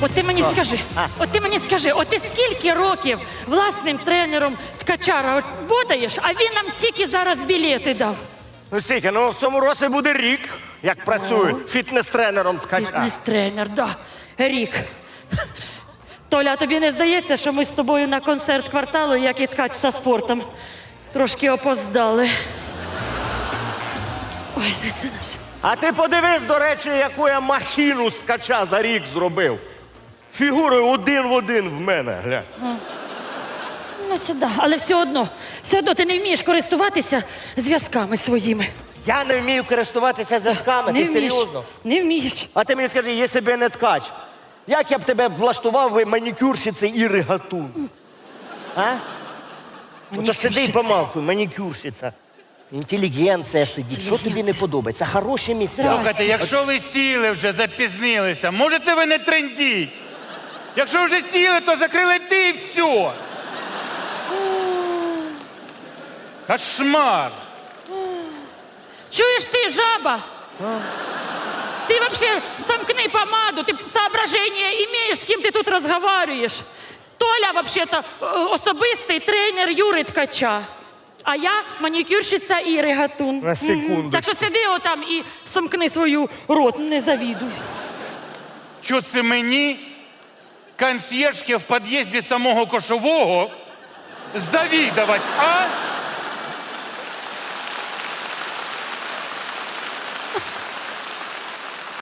От ти мені скажи, от ти мені скажи, от ти скільки років власним тренером ткачара от а він нам тільки зараз білети дав. Ну скільки, ну в цьому році буде рік, як працюю фітнес-тренером ткача. Фітнес-тренер, да. Рік. Толя, тобі не здається, що ми з тобою на концерт кварталу, як і ткач за спортом, трошки опоздали. Ой, це наш? А ти подивись, до речі, яку я махіну з ткача за рік зробив. Фігурою один в один в мене, гля. Ну, це да, але все одно, все одно ти не вмієш користуватися зв'язками своїми. Я не вмію користуватися зв'язками, Не ти вмієш. серйозно? Не вмієш. А ти мені скажи, якщо б я не ткач, як я б тебе влаштував ви манікюрщиці Іри Гатун? А? Ото сиди і помалкуй, манікюрщиця. Інтелігенція сидить. Що тобі не подобається? Хороші місця. Слухайте, якщо ви сіли вже, запізнилися, можете ви не трендіть? Якщо вже сіли, то закрили ти і все. Кошмар. Чуєш ти, жаба? Ти вообще замкни помаду, ти соображення имеешь, з ким ти тут розговорюєш. Толя, вообще-то, е, особистий тренер Юри Ткача. А я манікюрщиця і регатун. На секунду. Так що сиди отам і сомкни свою рот, не завідуй. Що це мені, консьєржки в під'їзді самого кошового, завідувати, а?